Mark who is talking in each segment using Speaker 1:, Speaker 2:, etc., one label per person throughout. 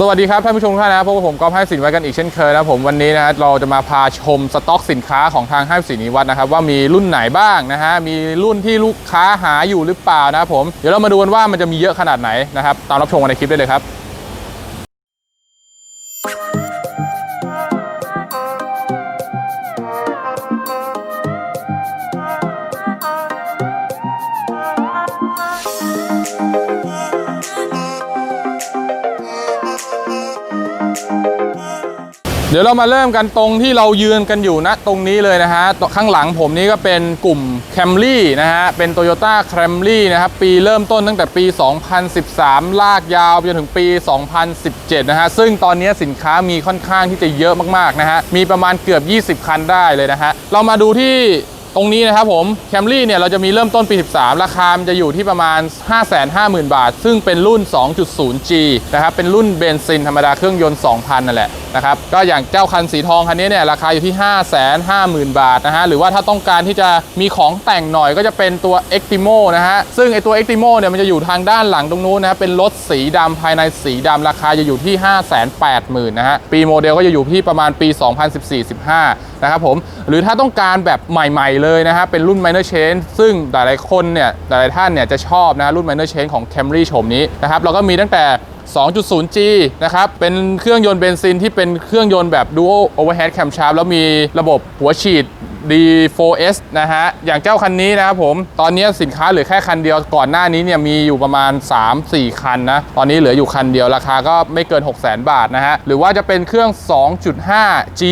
Speaker 1: สวัสดีครับท่านผู้ชมทุกท่านนะครับพบกับผมกอฟให้สินไว้กันอีกเช่นเคยนะผมวันนี้นะฮะเราจะมาพาชมสต็อกสินค้าของทางห้างสินิวัฒน์นะครับว่ามีรุ่นไหนบ้างนะฮะมีรุ่นที่ลูกค้าหาอยู่หรือเปล่านะครับผมเดี๋ยวเรามาดูกันว่ามันจะมีเยอะขนาดไหนนะครับตามรับชมกันในคลิปได้เลยครับ เดี๋ยวเรามาเริ่มกันตรงที่เรายืนกันอยู่นะตรงนี้เลยนะฮะข้างหลังผมนี้ก็เป็นกลุ่ม Camry นะฮะเป็น Toyota Camry นะครับปีเริ่มต้นตั้งแต่ปี 2013 ลากยาวไปจนถึงปี 2017 นะฮะซึ่งตอนนี้สินค้ามีค่อนข้างที่จะเยอะมากๆนะฮะมีประมาณเกือบ 20 คันได้เลยนะฮะเรามาดูที่ ตรงนี้นะครับผม Camry เนี่ยเราจะมีเริ่มต้นปี 13 ราคามันจะอยู่ที่ประมาณ 550,000 บาท ซึ่งเป็นรุ่น 2.0G นะครับ เป็นรุ่นเบนซินธรรมดาเครื่องยนต์ 2,000 นั่นแหละนะครับ ก็อย่างเจ้าคันสีทองคันนี้เนี่ยราคาอยู่ที่ 550,000 บาทนะฮะ หรือว่าถ้าต้องการที่จะมีของแต่งหน่อยก็จะเป็นตัว Extimo นะฮะ ซึ่งไอตัว Extimo เนี่ยมันจะอยู่ทางด้านหลังตรงนู้นนะฮะเป็นรถสีดำภายในสีดำราคาจะอยู่ที่ 580,000นะฮะ ปีโมเดลก็จะอยู่ที่ประมาณปี 2014-15 นะครับผม หรือถ้าต้องการแบบใหม่ๆเลยเลยนะครับเป็นรุ่น minor change ซึ่งหลายๆคนเนี่ยหลายๆท่านเนี่ยจะชอบนะรุ่น minor change ของ Camry โฉมนี้นะครับเราก็มีตั้งแต่ 2.0G นะครับ เป็นเครื่องยนต์เบนซินที่เป็นเครื่องยนต์แบบ dual overhead camshaft แล้วมีระบบหัวฉีด D4S นะฮะ อย่างเจ้าคันนี้นะครับผม ตอนนี้สินค้าเหลือแค่คันเดียวก่อนหน้านี้เนี่ยมีอยู่ประมาณ 3-4 คันนะ ตอนนี้เหลืออยู่คันเดียวราคาก็ไม่เกิน 600,000บาทนะฮะ หรือว่าจะเป็นเครื่อง 2.5G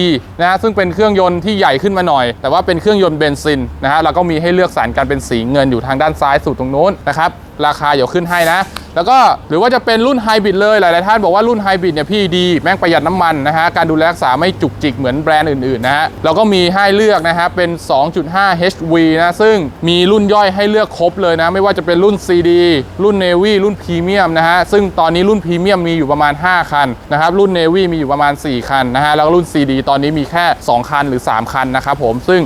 Speaker 1: นะฮะ ซึ่งเป็นเครื่องยนต์ที่ใหญ่ขึ้นมาหน่อย แต่ว่าเป็นเครื่องยนต์เบนซินนะฮะแล้วก็มีให้เลือกสารกันเป็นสีเงินอยู่ทางด้านซ้ายสุดตรงนู้นนะครับ ราคาเดี๋ยวขึ้นให้นะ แล้วก็หรือว่าจะเป็นรุ่นไฮบริดเลยหลาย ๆ ท่านบอกว่ารุ่นไฮบริดเนี่ยพี่ดี แม่งประหยัดน้ำมันนะฮะ การดูแลรักษาไม่จุกจิกเหมือนแบรนด์อื่น ๆ นะฮะเราก็มีให้เลือกนะฮะเป็น 2.5 HV นะซึ่งมีรุ่นย่อยให้เลือกครบเลยนะ ไม่ว่าจะเป็นรุ่น CD รุ่น Navy รุ่นพรีเมียมนะฮะซึ่งตอนนี้รุ่นพรีเมียมมีอยู่ประมาณ 5 คันนะครับรุ่น Navy มีอยู่ประมาณ 4 คันนะฮะแล้วรุ่น CD ตอนนี้มีแค่ 2 คันหรือ 3 คันนะครับผมซึ่ง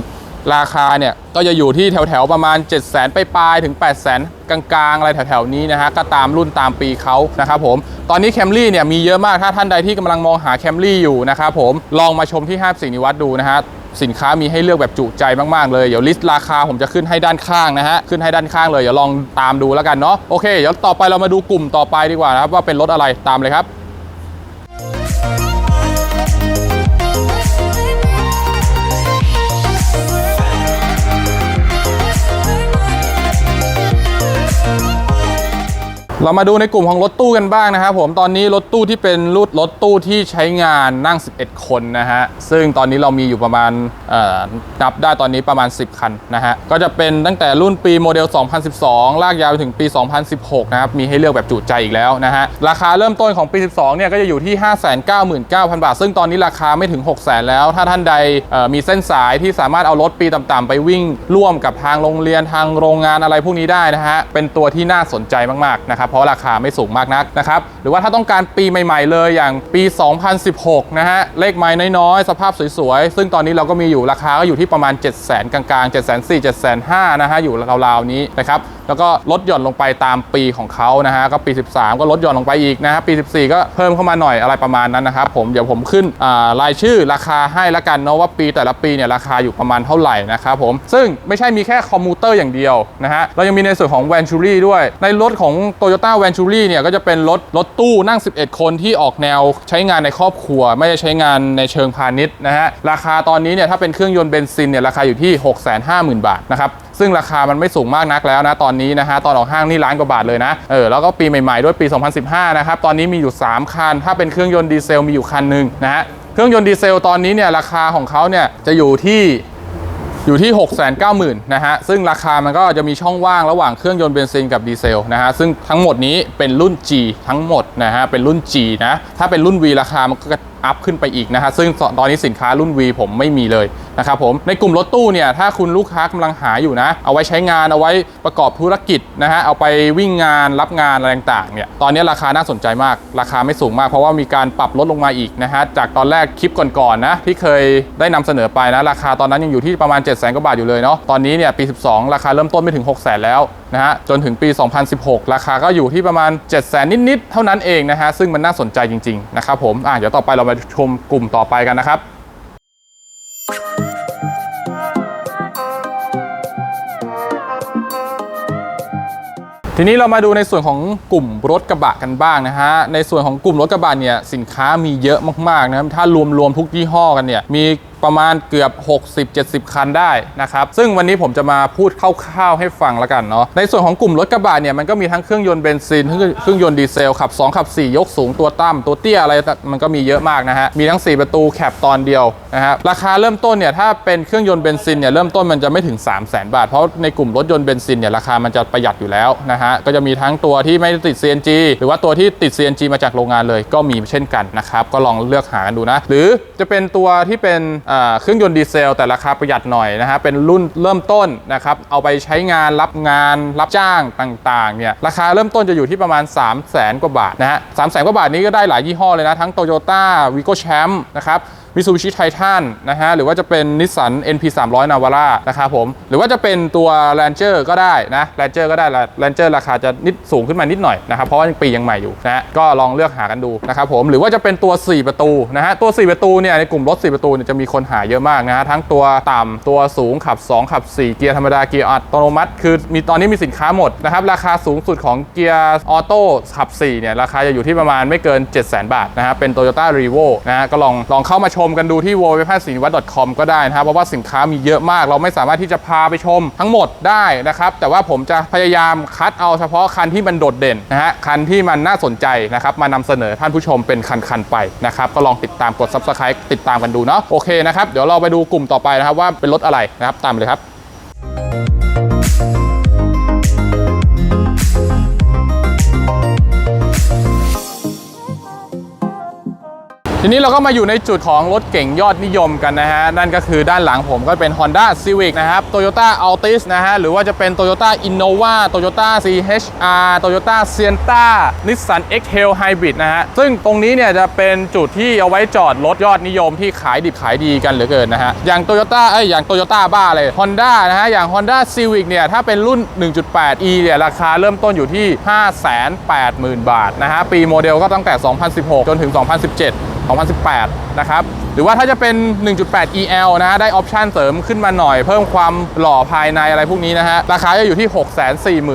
Speaker 1: ราคาเนี่ยก็จะอยู่ที่แถวๆประมาณ 7 0 0 0 0 0ไปปลายๆถึง 8 0 0 0 0 0 กลางๆ อะไรแถวๆนี้นะฮะก็ตามรุ่นตามปีเขานะครับผมตอนนี้แคมรี่เนี่ยมีเยอะมากถ้าท่านใดที่กำลังมองหาแคมรี่อยู่นะครับผมลองมาชมที่ห้างสิงนิวัตดูนะฮะสินค้ามีให้เลือกแบบจุใจมากๆเลย เดี๋ยวลิสต์ราคาผมจะขึ้นให้ด้านข้างนะฮะ ขึ้นให้ด้านข้างเลย เดี๋ยวลองตามดูแล้วกันเนาะ โอเค เดี๋ยวต่อไปเรามาดูกลุ่มต่อไปดีกว่านะครับว่าเป็นรถอะไร ตามเลยครับ เรามาดูในกลุ่มของรถตู้กันบ้างนะครับผมตอนนี้รถตู้ที่เป็นรุ่นรถตู้ที่ใช้งานนั่ง 11 คนนะฮะซึ่งตอนนี้เรามีอยู่ประมาณนับได้ตอนนี้ประมาณ 10 คันนะฮะก็จะเป็นตั้งแต่รุ่นปีโมเดล 2012 ลากยาวไปถึงปี 2016 นะครับมีให้เลือกแบบจุใจอีกแล้วนะฮะราคาเริ่มต้นของปี 12 เนี่ยก็จะอยู่ที่ 599,000 บาท ซึ่งตอนนี้ราคาไม่ถึง 600,000แล้ว ถ้าท่านใดมีเส้นสายที่สามารถเอารถปีต่ำๆไปวิ่งร่วมกับทางโรงเรียนทางโรงงานอะไรพวกนี้ได้นะฮะเป็นตัวที่น่าสนใจมากๆนะครับเพราะราคาไม่สูงมากนักนะครับหรือว่าถ้าต้องการปีใหม่ ๆ เลยอย่างปี 2016 นะฮะเลขไม้น้อยๆ สภาพสวยๆ ซึ่งตอนนี้เราก็มีอยู่ราคาก็อยู่ที่ประมาณ 7 0 0 0 0กลางๆ 7 4 0 0 0 7 5 0 0นะฮะอยู่ราวๆนี้นะครับ แล้วก็ลดหย่อนลงไปตามปีของเขานะฮะก็ปี 13 ก็ลดหย่อนลงไปอีกนะฮะปี 14 ก็เพิ่มเข้ามาหน่อยอะไรประมาณนั้นนะครับผมเดี๋ยวผมขึ้นรายชื่อราคาให้ละกันเนาะว่าปีแต่ละปีเนี่ยราคาอยู่ประมาณเท่าไหร่นะครับผมซึ่งไม่ใช่มีแค่คอมมูเตอร์อย่างเดียวนะฮะเรายังมีในส่วนของ v e n t u r y ด้วยในรถของ Toyota v e n t u r y เนี่ยก็จะเป็นรถรถตู้นั่ง 11 คนที่ออกแนวใช้งานในครอบครัว ไม่ได้ใช้งานในเชิงพาณิชย์นะฮะราคาตอนนี้เนี่ยถ้าเป็นเครื่องยนต์เบนซินเนี่ยราคาอยู่ที่ 650,000 บาทนะครับ ซึ่งราคามันไม่สูงมากนักแล้วนะตอนนี้นะฮะตอนออกห้างนี่ล้านกว่าบาทเลยนะเออแล้วก็ปีใหม่ๆด้วยปี 2015 นะครับตอนนี้มีอยู่ 3 คัน ถ้าเป็นเครื่องยนต์ดีเซลมีอยู่คันหนึ่งนะฮะเครื่องยนต์ดีเซลตอนนี้เนี่ยราคาของเขาเนี่ยจะอยู่ที่อยู่ที่ 6 9 0 0 0 0นะฮะ ซึ่งราคามันก็จะมีช่องว่างระหว่างเครื่องยนต์เบนซินกับดีเซลนะฮะ ซึ่งทั้งหมดนี้เป็นรุ่น G ทั้งหมดนะฮะ เป็นรุ่น G นะ ถ้าเป็นรุ่น V ราคามันก็อัพขึ้นไปอีกนะฮะ ซึ่งตอนนี้สินค้ารุ่น V ผมไม่มีเลย นะครับผมในกลุ่มรถตู้เนี่ยถ้าคุณลูกค้ากำลังหาอยู่นะ เอาไว้ใช้งานเอาไว้ประกอบธุรกิจนะฮะเอาไปวิ่งงานรับงานอะไรต่างๆเนี่ยตอนนี้ราคาน่าสนใจมาก ราคาไม่สูงมาก เพราะว่ามีการปรับลดลงมาอีกนะฮะจากตอนแรกคลิปก่อนๆนะที่เคยได้นำเสนอไปนะราคาตอนนั้นยังอยู่ที่ประมาณ 7 0 0 0 0 0กว่าบาทอยู่เลยเนาะตอนนี้เนี่ยปี 12 ราคาเริ่มต้นไม่ถึง 6 0 0 0 0แล้วนะฮะจนถึงปี 2016 ราคาก็อยู่ที่ประมาณ 7 0 0 0 0นิดๆเท่านั้นเองนะฮะซึ่งมันน่าสนใจจริงๆนะครับผมอะเดี๋ยวต่อไปเรามาชมกลุ่มต่อไปกันนะครับ ทีนี้เรามาดูในส่วนของกลุ่มรถกระบะกันบ้างนะฮะ ในส่วนของกลุ่มรถกระบะเนี่ยสินค้ามีเยอะมากๆนะครับถ้ารวมๆทุกยี่ห้อกันเนี่ยมี ประมาณเกือบ 60-70 คันได้นะครับ ซึ่งวันนี้ผมจะมาพูดคร่าวๆให้ฟังแล้วกันเนาะ ในส่วนของกลุ่มรถกระบะเนี่ย มันก็มีทั้งเครื่องยนต์เบนซิน เครื่องยนต์ดีเซล ขับ 2 ขับ 4 ยกสูงตัวต่ำตัวเตี้ยอะไร มันก็มีเยอะมากนะฮะ มีทั้ง 4 ประตูแคปตอนเดียวนะฮะ ราคาเริ่มต้นเนี่ย ถ้าเป็นเครื่องยนต์เบนซินเนี่ย เริ่มต้นมันจะไม่ถึง 3 0 0 0 0 0บาท เพราะในกลุ่มรถยนต์เบนซินเนี่ย ราคามันจะประหยัดอยู่แล้วนะฮะ ก็จะมีทั้งตัวที่ไม่ติด CNG หรือว่าตัวที่ติด CNG มาจากโรงงานเลย ก็มีเช่นกันนะครับ ก็ลองเลือกหากันดูนะ หรือจะเป็นตัวที่เป็นเครื่องยนต์ดีเซลแต่ราคาประหยัดหน่อยนะฮะเป็นรุ่นเริ่มต้นนะครับเอาไปใช้งานรับงานรับจ้างต่างๆเนี่ยราคาเริ่มต้นจะอยู่ที่ประมาณ 3 0 0แสนกว่าบาทนะฮะสามแสนกว่าบาทนี้ก็ได้หลายยี่ห้อเลยนะ ทั้ง Toyota v i g o Champ นะครับมิซูบิชิไททันนะฮะหรือว่าจะเป็นนิสสัน NP 300 Navara นะครับผมหรือว่าจะเป็นตัว Ranger ก็ได้นะ Ranger ก็ได้ Ranger ราคาจะนิดสูงขึ้นมานิดหน่อยนะครับเพราะว่ายังปียังใหม่อยู่นะฮะก็ลองเลือกหากันดูนะครับผมหรือว่าจะเป็นตัว 4 ประตูนะฮะตัว 4 ประตูเนี่ยในกลุ่มรถ 4 ประตูเนี่ยจะมีคนหาเยอะมากนะฮะทั้งตัวต่ำตัวสูงขับ 2 ขับ 4 เกียร์ธรรมดาเกียร์อัตโนมัติ คือมีตอนนี้มีสินค้าหมดนะครับราคาสูงสุดของเกียร์ออโต้ขับ4เนี่ยราคาจะอยู่ที่ประมาณไม่เกิน 7 0 0 0 0 0 บาทนะฮะเป็น Toyota r e v o นะฮะก็ลองลองเข้ามาชมกันดูที่ w w w สินวัต .com ก็ได้นะครับ เพราะว่าสินค้ามีเยอะมาก เราไม่สามารถที่จะพาไปชมทั้งหมดได้นะครับ แต่ว่าผมจะพยายามคัดเอาเฉพาะคันที่มันโดดเด่นนะฮะ คันที่มันน่าสนใจนะครับ มานำเสนอท่านผู้ชมเป็นคัน ๆ ไปนะครับ ก็ลองติดตามกด subscribe ติดตามกันดูเนาะ โอเคนะครับ เดี๋ยวเราไปดูกลุ่มต่อไปนะครับว่าเป็นรถอะไรนะครับ ตามเลยครับ ทีนี้เราก็มาอยู่ในจุดของรถเก่งยอดนิยมกันนะฮะ นั่นก็คือด้านหลังผมก็เป็น Honda Civic นะครับ Toyota Altis นะฮะ หรือว่าจะเป็น Toyota Innova Toyota CHR Toyota Sienna Nissan X-Trail Hybrid นะฮะ ซึ่งตรงนี้เนี่ยจะเป็นจุดที่เอาไว้จอดรถยอดนิยมที่ขายดิบขายดีกันเหลือเกินนะฮะ อย่าง Toyota เอ้ยอย่าง Toyota บ้าเลย Honda นะฮะ อย่าง Honda Civic เนี่ยถ้าเป็นรุ่น 1.8e เนี่ยราคาเริ่มต้นอยู่ที่ 580,000 บาทนะฮะปีโมเดลก็ตั้งแต่ 2016 จนถึง 2017 2018 นะครับ รือว่าถ้าจะเป็น 1.8 EL นะฮะได้ออปชันเสริมขึ้นมาหน่อย เพิ่มความหล่อภายในอะไรพวกนี้นะฮะ ราคาจะอยู่ที่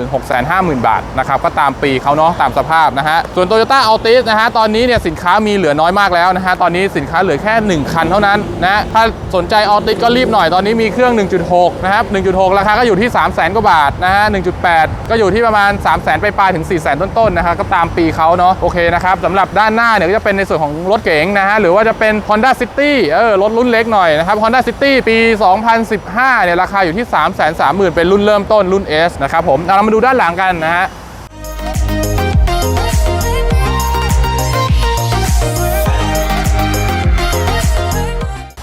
Speaker 1: 640,000 650,000 บาทนะครับ ก็ตามปีเขาเนาะตามสภาพนะฮะ ส่วน Toyota Altis นะฮะ ตอนนี้เนี่ยสินค้ามีเหลือน้อยมากแล้วนะฮะ ตอนนี้สินค้าเหลือแค่ 1 คันเท่านั้นนะ ถ้าสนใจ Altis ก็รีบหน่อยตอนนี้มีเครื่อง 1.6 นะครับ 1.6 ราคาก็อยู่ที่ 300,000กว่าบาทนะฮะ 1.8 ก็อยู่ที่ประมาณ 300,000ไปปลายถึง 400,000ต้นๆนะครับก็ตามปีเขาเนาะโอเคนะครับสำหรับด้านหน้าเนี่ยก็จะเป็นในส่วนของรถเก๋งนะฮะหรือว่าจะเป็น Honda City เออรถรุ่นเล็กหน่อยนะครับ Honda City ปี 2015 เนี่ยราคาอยู่ที่ 330,000 เป็นรุ่นเริ่มต้นรุ่น S นะครับผมเอาเรามาดูด้านหลังกันนะฮะ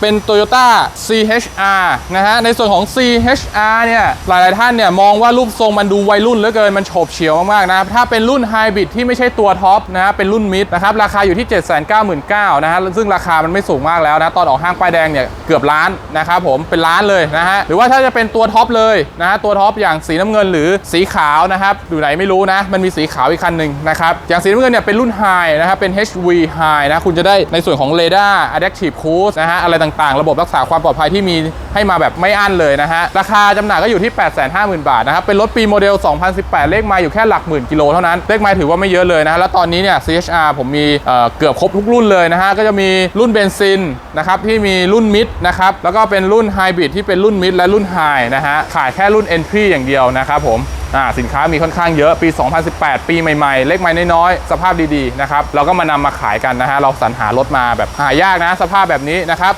Speaker 1: เป็น Toyota CHR นะฮะในส่วนของ CHR เนี่ยหลายๆท่านเนี่ยมองว่ารูปทรงมันดูวัยรุ่นเหลือเกินมันโฉบเฉียวมากๆนะถ้าเป็นรุ่นไฮบริดที่ไม่ใช่ตัวท็อปนะฮะเป็นรุ่นมิดนะครับราคาอยู่ที่ 799,000นะฮะซึ่งราคามันไม่สูงมากแล้วนะตอนออกห้างป้ายแดงเนี่ยเกือบล้านนะครับผมเป็นล้านเลยนะฮะหรือว่าถ้าจะเป็นตัวท็อปเลยนะฮะตัวท็อปอย่างสีน้ำเงินหรือสีขาวนะครับอยู่ไหนไม่รู้นะ มันมีสีขาวอีกคันหนึ่งนะครับอย่างสีน้ำเงินเนี่ยเป็นรุ่นไฮนะครับเป็น HV High นะคุณจะได้ในส่วนของ Radar Adaptive Cruise นะฮะอะไรต่างๆ ระบบรักษาความปลอดภัยที่มีให้มาแบบไม่อั้นเลยนะฮะ ราคาจำหน่ายก็อยู่ที่ 850,000 บาทนะครับ เป็นรถปีโมเดล 2018 เลขไมล์อยู่แค่หลักหมื่นกิโลเท่านั้น เลขไมล์ถือว่าไม่เยอะเลยนะฮะ แล้วตอนนี้เนี่ย CHR ผมมีเเกือบครบทุกรุ่นเลยนะฮะ ก็จะมีรุ่นเบนซินนะครับที่มีรุ่นมิดนะครับ แล้วก็เป็นรุ่นไฮบริดที่เป็นรุ่นมิดและรุ่นไฮนะฮะ ขายแค่รุ่น Entry อย่างเดียวนะครับผมอ่าสินค้ามีค่อนข้างเยอะปี 2018 ปีใหม่ๆ เลขไม้น้อยๆ สภาพดีๆ นะครับ เราก็มานำมาขายกันนะฮะ เราสรรหารถมาแบบหายากนะ สภาพแบบนี้นะครับ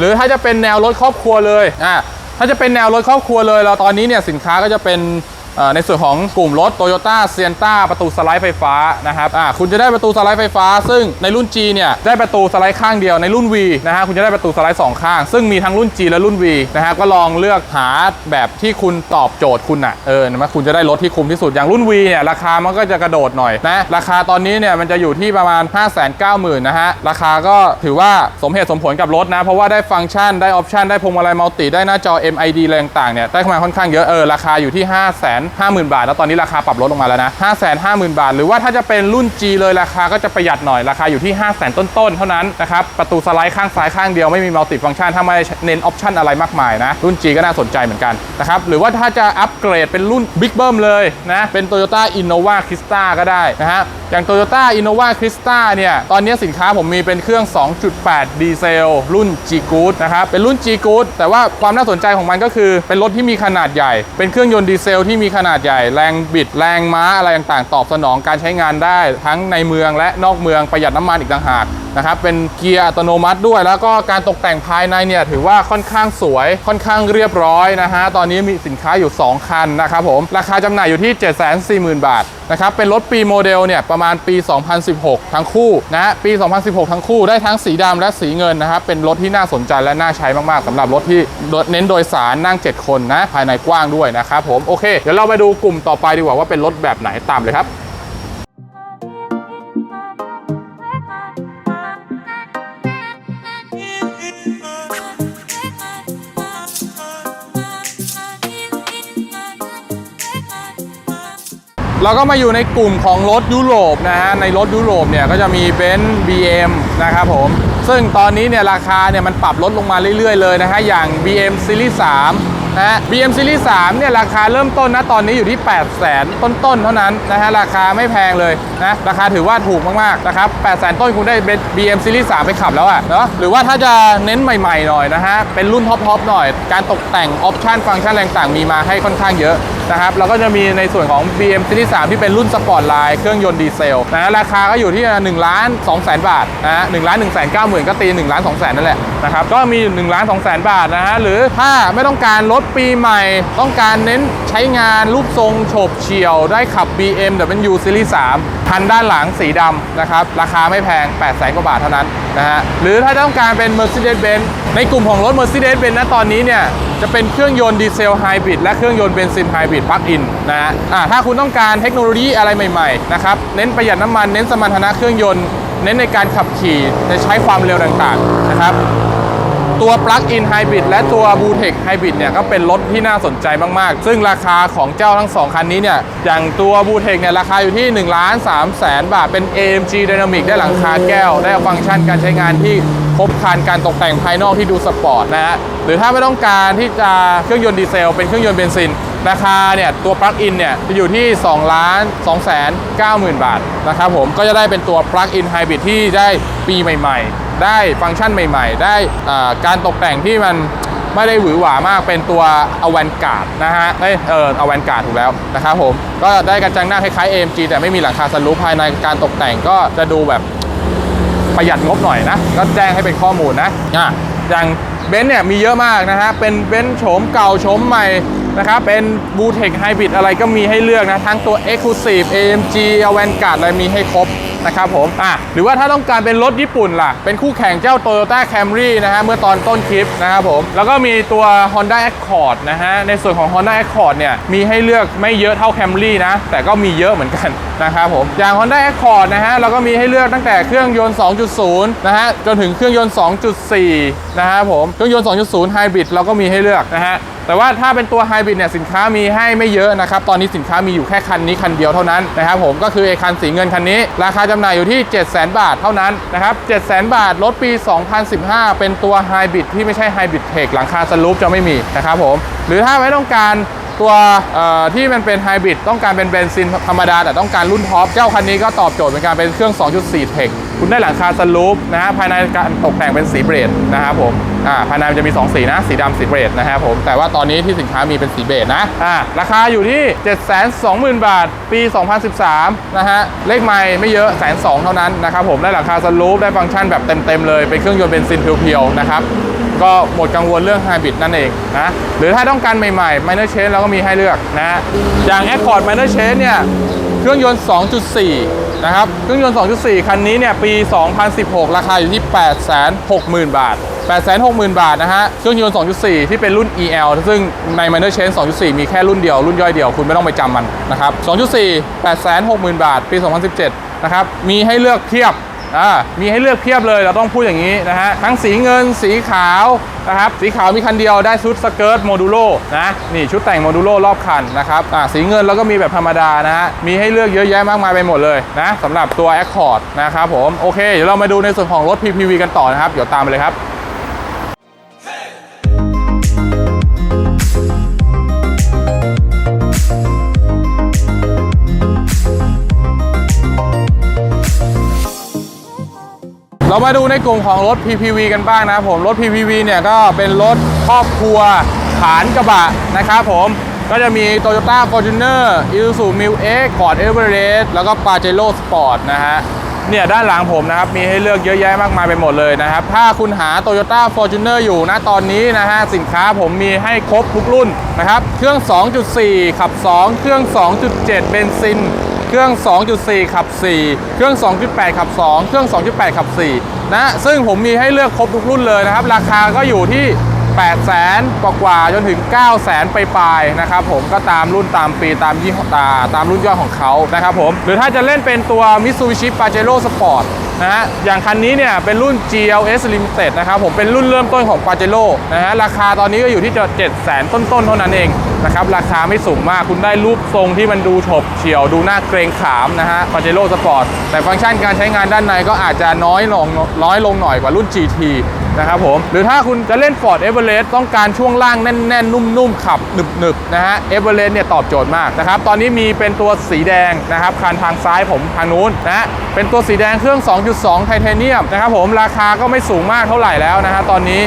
Speaker 1: หรือถ้าจะเป็นแนวรถครอบครัวเลยอ่าถ้าจะเป็นแนวรถครอบครัวเลยเราตอนนี้เนี่ยสินค้าก็จะเป็น ในส่วนของกลุ่มรถ Toyota s i e n t a ประตูสไลด์ไฟฟ้านะครับคุณจะได้ประตูสไลด์ไฟฟ้า ซึ่งในรุ่น G เนี่ยได้ประตูสไลด์ข้างเดียวในรุ่น V นะฮะคุณจะได้ประตูสไลด์สองข้าง ซึ่งมีทั้งรุ่น G และรุ่น V นะฮะก็ลองเลือกหาแบบที่คุณตอบโจทย์คุณอะเออนะคุณจะได้รถที่คุ้มที่สุดอย่างรุ่น V เนี่ยราคามันก็จะกระโดดหน่อยนะราคาตอนนี้เนี่ยมันจะอยู่ที่ประมาณ 5 9 0 0 0 0นะฮะราคาก็ถือว่าสมเหตุสมผลกับรถนะ เพราะว่าได้ฟังก์ชันได้ออปชันได้พวงมาลัยมัลติได้หน้าจอ MID อะไรต่างๆเนี่ยได้มาค่อนข้างเยอะเออราคาอยู่ที่5 5 0 0 0 0 บาท แล้วตอนนี้ราคาปรับลดลงมาแล้วนะ 5 5 0 0 0 0 บาท หรือว่าถ้าจะเป็นรุ่น G เลยราคาก็จะประหยัดหน่อยราคาอยู่ที่ 5 0 0 0 0 0 ต้นๆ เท่านั้นนะครับ ประตูสไลด์ข้างซ้ายข้างเดียวไม่มีมัลติฟังก์ชันถ้าไม่เน้นออปชันอะไรมากมายนะ รุ่น G ก็น่าสนใจเหมือนกันนะครับ หรือว่าถ้าจะอัปเกรดเป็นรุ่น Big b u m เลยนะ เป็น Toyota Innova Crista ก็ได้นะฮะ อย่าง Toyota Innova Crista เนี่ย ตอนนี้สินค้าผมมีเป็นเครื่อง 2.8 ดีเซล รุ่น G Good นะครับ เป็นรุ่น G Good แต่ว่าความน่าสนใจของมันก็คือ เป็นรถที่มีขนาดใหญ่ เป็นเครื่องยนต์ดีเซลที่มีขนาดใหญ่ แรงบิด แรงม้าอะไรต่างๆ ตอบสนองการใช้งานได้ ทั้งในเมืองและนอกเมืองประหยัดน้ำมันอีกต่างหากนะครับเป็นเกียร์อัตโนมัติด้วย แล้วก็การตกแต่งภายในเนี่ยถือว่าค่อนข้างสวยค่อนข้างเรียบร้อยนะฮะตอนนี้มีสินค้าอยู่ 2 คันนะครับผมราคาจำหน่ายอยู่ที่ 740,000 บาทนะครับเป็นรถปีโมเดลเนี่ยประมาณปี 2016 ทั้งคู่นะปี 2016 ทั้งคู่ได้ทั้งสีดำและสีเงินนะครับเป็นรถที่น่าสนใจและน่าใช้มากๆสำหรับรถที่เน้นโดยสารนั่ง 7 คนนะภายในกว้างด้วยนะครับผมโอเคเดี๋ยวเราไปดูกลุ่มต่อไปดีกว่าว่าเป็นรถแบบไหนตามเลยครับ เราก็มาอยู่ในกลุ่มของรถยุโรปนะฮะ ในรถยุโรปเนี่ยก็จะมีเบนซ์ BM นะครับผม ซึ่งตอนนี้เนี่ยราคาเนี่ยมันปรับลดลงมาเรื่อยๆเลยนะฮะ อย่าง BM Series 3 นะฮะ BM Series 3เนี่ยราคาเริ่มต้นนะตอนนี้อยู่ที่ 8 0 0 0 0 0 ต้นๆ เท่านั้นนะฮะราคาไม่แพงเลยนะราคาถือว่าถูกมากๆนะครับ8 0 0 0 0 ต้นคุณได้ BM Series 3 ไปขับแล้วอะเนาะหรือว่าถ้าจะเน้นใหม่ๆหน่อยนะฮะเป็นรุ่นท็อปๆหน่อย การตกแต่งออปชันฟังก์ชันอะไรต่างๆมีมาให้ค่อนข้างเยอะนะครับแล้วก็จะมีในส่วนของ BM Series 3 ที่เป็นรุ่นสปอร์ตไลน์เครื่องยนต์ดีเซลนะราคาก็อยู่ที่1ล้าน2แสนบาทนะฮะ1ล้าน1แสน9หมื่นก็ตี1ล้าน2แสนนั่นแหละนะครับก็มี1ล้าน2แสนบาทนะฮะหรือถ้าไม่ต้องการรถปีใหม่ ต้องการเน้นใช้งานรูปทรงโฉบเฉี่ยวได้ขับ BMW Series 3คันด้านหลังสีดำนะครับ ราคาไม่แพง 8 แสนกว่าบาทเท่านั้นนะฮะหรือถ้าต้องการเป็น Mercedes-Benz ในกลุ่มของรถ Mercedes-Benz นะตอนนี้เนี่ยจะเป็นเครื่องยนต์ดีเซลไฮบริดและเครื่องยนต์เบนซินไฮบริดปลั๊กอินนะฮะถ้าคุณต้องการเทคโนโลยีอะไรใหม่ๆนะครับเน้นประหยัดน้ำมันเน้นสมรรถนะเครื่องยนต์ เน้นในการขับขี่ในใช้ความเร็วต่างๆนะครับ ตัว Plug-in Hybrid และตัว b u t e c Hybrid เนี่ยก็เป็นรถที่น่าสนใจมากๆ ซึ่งราคาของเจ้าทั้ง 2 คันนี้เนี่ย อย่างตัว b u t e c เนี่ยราคาอยู่ที่1ล้าน3แสนบาท เป็น AMG Dynamic ได้หลังคาแก้ว ได้ฟังก์ชันการใช้งานที่ครบครันการตกแต่งภายนอกที่ดูสปอร์ตนะฮะ หรือถ้าไม่ต้องการที่จะเครื่องยนต์ดีเซล เป็นเครื่องยนต์เบนซินราคาเนี่ยตัว Plug-in เนี่ยจะอยู่ที่2ล้าน2แสน9หมื่นบาทนะครับผมก็จะได้เป็นตัว Plug-in Hybrid ที่ได้ปีใหม่ ๆ ได้ฟังก์ชันใหม่ ๆ ได้การตกแต่งที่มันไม่ได้หวือหวามากเป็นตัวอเวนการ์ดนะฮะเอ้ยเอออเวนการ์ดถูกแล้วนะครับผม ก็ได้กระจังหน้าคล้ายๆ AMG แต่ไม่มีหลังคาสลูปภายในการตกแต่งก็จะดูแบบประหยัดงบหน่อยนะ ก็แจ้งให้เป็นข้อมูลนะอะอย่างเบนซ์เนี่ยมีเยอะมากนะฮะเป็นเบนซ์โฉมเก่าโฉมใหม่ นะครับ เป็นบูเทคไฮบริดอะไรก็มีให้เลือกนะ ทั้งตัว Exclusive AMG a v a n g a r d อะไรมีให้ครบนะครับผม อะ หรือว่าถ้าต้องการเป็นรถญี่ปุ่นล่ะ เป็นคู่แข่งเจ้า Toyota Camry นะฮะ เมื่อตอนต้นคลิปนะครับผม แล้วก็มีตัว Honda Accord นะฮะ ในส่วนของ Honda Accord เนี่ย มีให้เลือกไม่เยอะเท่า Camry นะ แต่ก็มีเยอะเหมือนกันนะครับผม อย่าง Honda Accord นะฮะ เราก็มีให้เลือกตั้งแต่เครื่องยนต์ 2.0 นะฮะ จนถึงเครื่องยนต์ 2.4 นะครับผม เครื่องยนต์ 2.0 Hybrid เราก็มีให้เลือกนะฮะ แต่ว่าถ้าเป็นตัวไฮบริดเนี่ยสินค้ามีให้ไม่เยอะนะครับตอนนี้สินค้ามีอยู่แค่คันนี้คันเดียวเท่านั้นนะครับผมก็คือไอคันสีเงินคันนี้ ราคาจำหน่ายอยู่ที่7 0 0 0 0 0 บาทเท่านั้นนะครับ7 0 0 0 0 0 บาทรถปี 2015 เป็นตัวไฮบริดที่ไม่ใช่ไฮบริดเทคหลังคาสลูปจะไม่มีนะครับผมหรือถ้าไม่ต้องการตัวที่มันเป็นไฮบริดต้องการเป็นเบนซินธรรมดา แต่ต้องการรุ่นท็อปเจ้าคันนี้ก็ตอบโจทย์เป็นการเป็นเครื่อง 2.4 เทคคุณได้หลังคาสลูปนะฮะภายในการตกแต่งเป็นสีเบรดนะครับผม อ่าภายในมันจะมี 2 สีนะ สีดำสีเบรดนะครับผม แต่ว่าตอนนี้ที่สินค้ามีเป็นสีเบรดนะอ่าราคาอยู่ที่ 720,000 บาท ปี 2013 นะฮะ เลขไม่ไม่เยอะแสนสองเท่านั้นนะครับผม ได้หลังคาสลูปได้ฟังก์ชันแบบเต็ม ๆ เลย เป็นเครื่องยนต์เบนซินเพียวๆนะครับก็หมดกังวลเรื่องไฮบริดนั่นเองนะหรือถ้าต้องการใหม่ๆ minor change เราก็มีให้เลือกนะ อย่าง Accord minor change เนี่ยเครื่องยนต์ 2.4 นะครับ เครื่องยนต์ 2.4 คันนี้เนี่ยปี 2016 ราคาอยู่ที่ 860,000 บาท 860,000 บาทนะฮะ เครื่องยนต์ 2.4 ที่เป็นรุ่น EL ซึ่งใน minor change 2.4 มีแค่รุ่นเดียว รุ่นย่อยเดียว คุณไม่ต้องไปจำมันนะครับ 2.4 860,000 บาท ปี 2017 นะครับ มีให้เลือกเพียบ อ่า มีให้เลือกเพียบเลย เราต้องพูดอย่างนี้นะฮะ ทั้งสีเงิน สีขาวนะครับ สีขาวมีคันเดียว ได้ชุดสเกิร์ตโมดูโลนะ นี่ชุดแต่งโมดูโลรอบคันนะครับ อ่า สีเงินแล้วก็มีแบบธรรมดานะฮะ มีให้เลือกเยอะแยะมากมายไปหมดเลยนะสำหรับตัว Accord นะครับผม โอเค เดี๋ยวเรามาดูในส่วนของรถ PPV กันต่อนะครับ เดี๋ยวตามไปเลยครับ เรามาดูในกลุ่มของรถ PPV กันบ้างนะครับผม รถ PPV เนี่ยก็เป็นรถครอบครัวฐานกระบะนะครับผม ก็จะมี Toyota Fortuner Isuzu Mil X Ford Everest แล้วก็ Pajero Sport นะฮะ เนี่ยด้านหลังผมนะครับ มีให้เลือกเยอะแยะมากมายไปหมดเลยนะครับ ถ้าคุณหา Toyota Fortuner อยู่นะตอนนี้นะฮะ สินค้าผมมีให้ครบทุกรุ่นนะครับ เครื่อง 2.4 ขับ 2 เครื่อง 2.7 เบนซิน เครื่อง 2.4 ขับ 4 เครื่อง 2.8 ขับ 2 เครื่อง 2.8 ขับ 4 นะ ซึ่งผมมีให้เลือกครบทุกรุ่นเลยนะครับ ราคาก็อยู่ที่ 8 0 0แสนกว่าจนถึง 9 0 0แสนไปปลายๆนะครับผมก็ตามรุ่นตามปีตามยี่ห้อตาตามรุ่นย่อของเขานะครับผม หรือถ้าจะเล่นเป็นตัว Mitsubishi Pajero Sport นะฮะอย่างคันนี้เนี่ยเป็นรุ่น GLS Limited นะครับผมเป็นรุ่นเริ่มต้นของ Pajero นะฮะราคาตอนนี้ก็อยู่ที่จะ7 0 0 0 0ต้นๆเท่านั้นเอง นะครับราคาไม่สูงมากคุณได้รูปทรงที่มันดูฉบเฉี่ยวดูน่าเกรงขามนะฮะ Pajero Sport แต่ฟังก์ชันการใช้งานด้านในก็อาจจะน้อยลงน้อยลงหน่อยกว่ารุ่น GT นะครับผมหรือถ้าคุณจะเล่น Ford Everest ต้องการช่วงล่างแน่น ๆ นุ่ม ๆ ขับหนึบๆนะฮะ Everest เนี่ยตอบโจทย์มากนะครับ ตอนนี้มีเป็นตัวสีแดงนะครับคันทางซ้ายผมทางนู้นนะเป็นตัวสีแดงเครื่อง 2.2 ไทเทเนียมนะครับผมราคาก็ไม่สูงมากเท่าไหร่แล้วนะฮะตอนนี้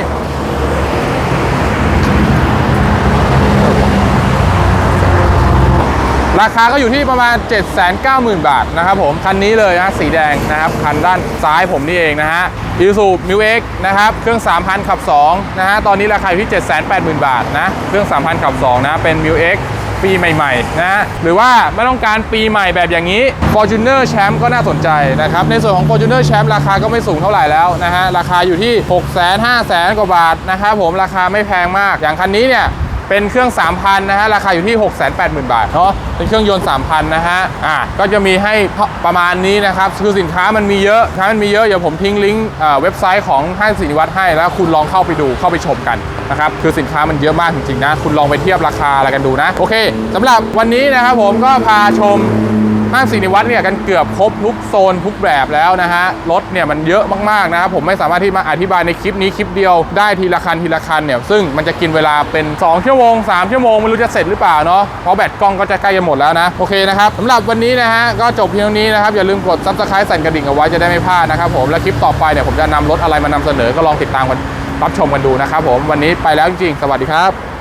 Speaker 1: ราคาก็อยู่ที่ประมาณ 790,000 บาทนะครับผม คันนี้เลยนะสีแดงนะครับ คันด้านซ้ายผมนี่เองนะฮะ Isuzu Mu X นะครับ เครื่อง 3,000 ขับ2นะฮะ ตอนนี้ราคาอยู่ที่ 780,000 บาทนะ เครื่อง 3,000 ขับ2นะ เป็น Mu X ปีใหม่ๆนะฮะหรือว่าไม่ต้องการปีใหม่แบบอย่างนี้ Fortuner Champ ก็น่าสนใจนะครับ ในส่วนของ Fortuner Champ ราคาก็ไม่สูงเท่าไหร่แล้วนะฮะ ราคาอยู่ที่ 6 5 0 0 0 0 กว่าบาทนะครับผม ราคาไม่แพงมาก อย่างคันนี้เนี่ย เป็นเครื่อง 3,000นะฮะราคาอยู่ที่ 680,000 บาทเนาะเป็นเครื่องยนต์ 3,000นะฮะอ่าก็จะมีให้ประมาณนี้นะครับคือสินค้ามันมีเยอะถ้ามันมีเยอะเดี๋ยวผมทิ้งลิงก์เอ่อเว็บไซต์ของห้างสินิวัฒน์ให้แล้วคุณลองเข้าไปดูเข้าไปชมกันนะครับคือสินค้ามันเยอะมากจริงๆนะคุณลองไปเทียบราคาอะไรกันดูนะโอเคสำหรับวันนี้นะครับผมก็พาชม ห้างสินิวัฒน์เนี่ยกันเกือบครบทุกโซนทุกแบบแล้วนะฮะรถเนี่ยมันเยอะมากๆนะครับผมไม่สามารถที่มาอธิบายในคลิปนี้คลิปเดียวได้ทีละคันทีละคันเนี่ยซึ่งมันจะกินเวลาเป็น 2 ชั่วโมง 3 ชั่วโมงไม่รู้จะเสร็จหรือเปล่าเนาะเพราะแบตกล้องก็จะใกล้จะหมดแล้วนะโอเคนะครับสำหรับวันนี้นะฮะก็จบเพียงนี้นะครับอย่าลืมกด subscribe สั่นกระดิ่งเอาไว้จะได้ไม่พลาดนะครับผมและคลิปต่อไปเนี่ยผมจะนำรถอะไรมานำเสนอก็ลองติดตามกันรับชมกันดูนะครับผมวันนี้ไปแล้วจริงๆสวัสดีครับ